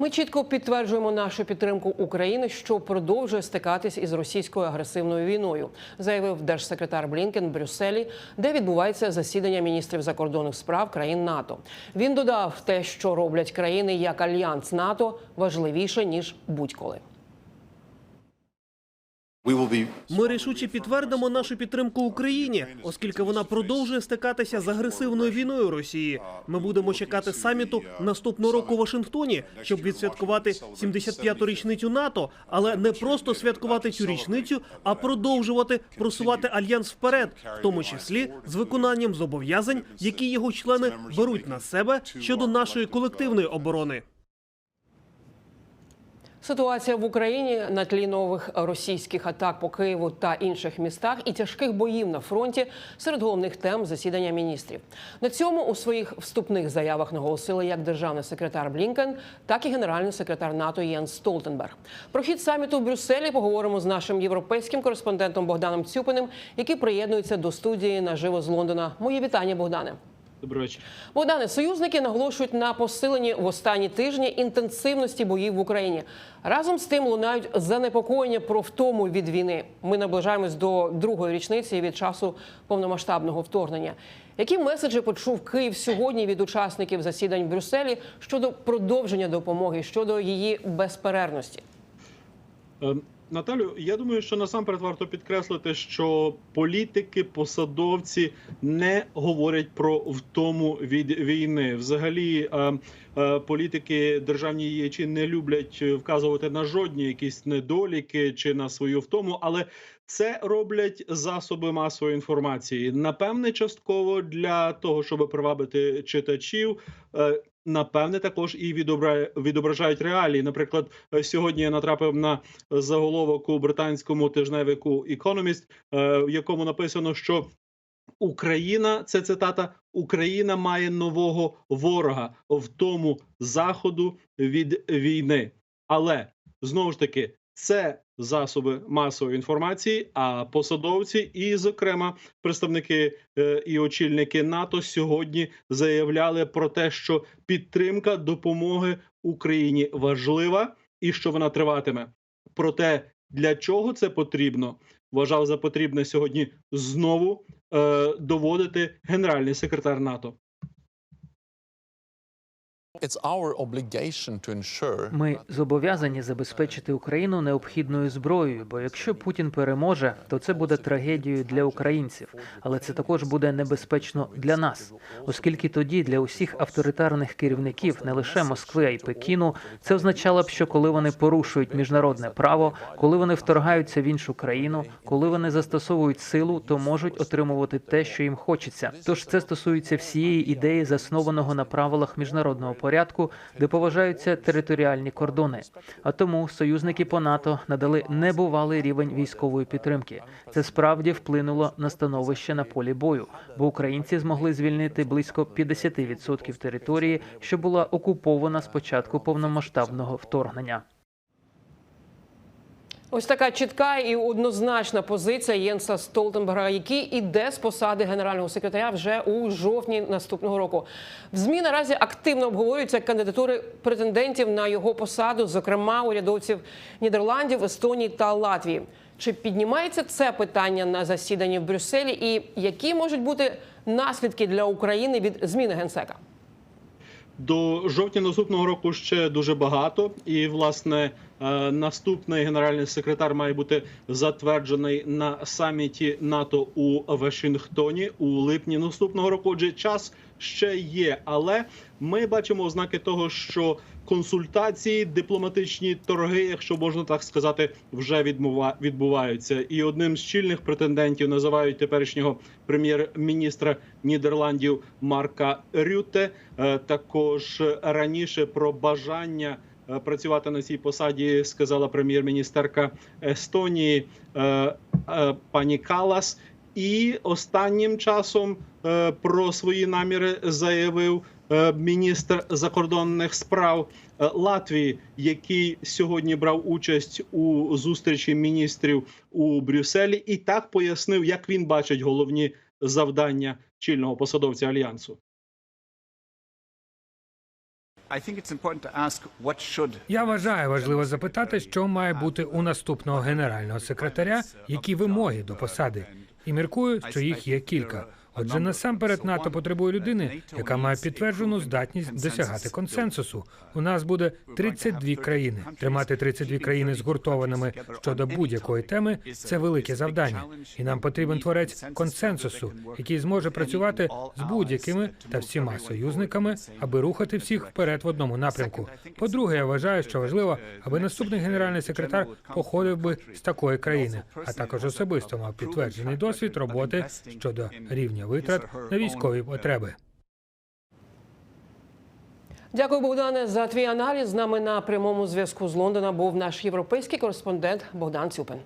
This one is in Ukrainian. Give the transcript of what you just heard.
Ми чітко підтверджуємо нашу підтримку України, що продовжує стикатись із російською агресивною війною, заявив держсекретар Блінкен в Брюсселі, де відбувається засідання міністрів закордонних справ країн НАТО. Він додав, те, що роблять країни як альянс НАТО, важливіше ніж будь-коли. Ми рішуче підтвердимо нашу підтримку Україні, оскільки вона продовжує стикатися з агресивною війною Росії. Ми будемо чекати саміту наступного року у Вашингтоні, щоб відсвяткувати 75-ту річницю НАТО, але не просто святкувати цю річницю, а продовжувати просувати альянс вперед, в тому числі з виконанням зобов'язань, які його члени беруть на себе щодо нашої колективної оборони. Ситуація в Україні на тлі нових російських атак по Києву та інших містах і тяжких боїв на фронті серед головних тем засідання міністрів. На цьому у своїх вступних заявах наголосили як державний секретар Блінкен, так і генеральний секретар НАТО Єнс Столтенберг. Про хід саміту в Брюсселі поговоримо з нашим європейським кореспондентом Богданом Цюпиним, який приєднується до студії наживо з Лондона. Мої вітання, Богдане. Добрий вечір. Богдане, союзники наголошують на посиленні в останні тижні інтенсивності боїв в Україні. Разом з тим лунають занепокоєння про втому від війни. Ми наближаємось до другої річниці від часу повномасштабного вторгнення. Які меседжі почув Київ сьогодні від учасників засідань в Брюсселі щодо продовження допомоги, щодо її безперервності? Е, Наталю, я думаю, що насамперед варто підкреслити, що політики, посадовці не говорять про втому від війни. Взагалі, е, е, політики державні діячі не люблять вказувати на жодні якісь недоліки чи на свою втому, але це роблять засоби масової інформації. Напевне, частково для того, щоб привабити читачів. Напевне, також і відобра... відображають реалії. Наприклад, е, сьогодні я натрапив на заголовок у британському тижневику Economist, е, в якому написано, що Україна це цитата: Україна має нового ворога в тому заходу від війни. Але знову ж таки, це засоби масової інформації. А посадовці, і, зокрема, представники е, і очільники НАТО сьогодні заявляли про те, що підтримка допомоги Україні важлива і що вона триватиме. Проте для чого це потрібно, вважав за потрібне сьогодні знову е, доводити генеральний секретар НАТО. Ми зобов'язані забезпечити Україну необхідною зброєю, бо якщо Путін переможе, то це буде трагедією для українців, але це також буде небезпечно для нас, оскільки тоді для усіх авторитарних керівників, не лише Москви, а й Пекіну, це означало б, що коли вони порушують міжнародне право, коли вони вторгаються в іншу країну, коли вони застосовують силу, то можуть отримувати те, що їм хочеться. Тож це стосується всієї ідеї, заснованого на правилах міжнародного порядку, де поважаються територіальні кордони. А тому союзники по НАТО надали небувалий рівень військової підтримки. Це справді вплинуло на становище на полі бою, бо українці змогли звільнити близько 50% території, що була окупована з початку повномасштабного вторгнення. Ось така чітка і однозначна позиція Єнса Столтенберга, який іде з посади генерального секретаря вже у жовтні наступного року. В змі наразі активно обговорюються кандидатури претендентів на його посаду, зокрема урядовців Нідерландів, Естонії та Латвії. Чи піднімається це питання на засіданні в Брюсселі, і які можуть бути наслідки для України від зміни генсека? До жовтня наступного року ще дуже багато, і власне наступний генеральний секретар має бути затверджений на саміті НАТО у Вашингтоні у липні наступного року. Отже, час ще є, але ми бачимо ознаки того, що консультації, дипломатичні торги, якщо можна так сказати, вже відбуваються. І одним з чільних претендентів називають теперішнього прем'єр-міністра Нідерландів Марка Рюте. Е, Також раніше про бажання е, працювати на цій посаді сказала прем'єр-міністерка Естонії е, е, пані Калас. І останнім часом е, про свої наміри заявив е, міністр закордонних справ е, Латвії, який сьогодні брав участь у зустрічі міністрів у Брюсселі, і так пояснив, як він бачить головні завдання чільного посадовця альянсу. Я вважаю важливо запитати, що має бути у наступного генерального секретаря, які вимоги до посади, і міркую, що їх є кілька. Отже, насамперед НАТО потребує людини, яка має підтверджену здатність досягати консенсусу. У нас буде 32 країни. Тримати 32 країни згуртованими щодо будь-якої теми це велике завдання. І нам потрібен творець консенсусу, який зможе працювати з будь-якими та всіма союзниками, аби рухати всіх вперед в одному напрямку. По-друге, я вважаю, що важливо, аби наступний генеральний секретар походив би з такої країни, а також особисто мав підтверджений досвід роботи щодо рівня витрат на військові потреби. Дякую, Богдане, за твій аналіз. З нами на прямому зв'язку з Лондона був наш європейський кореспондент Богдан Цюпин.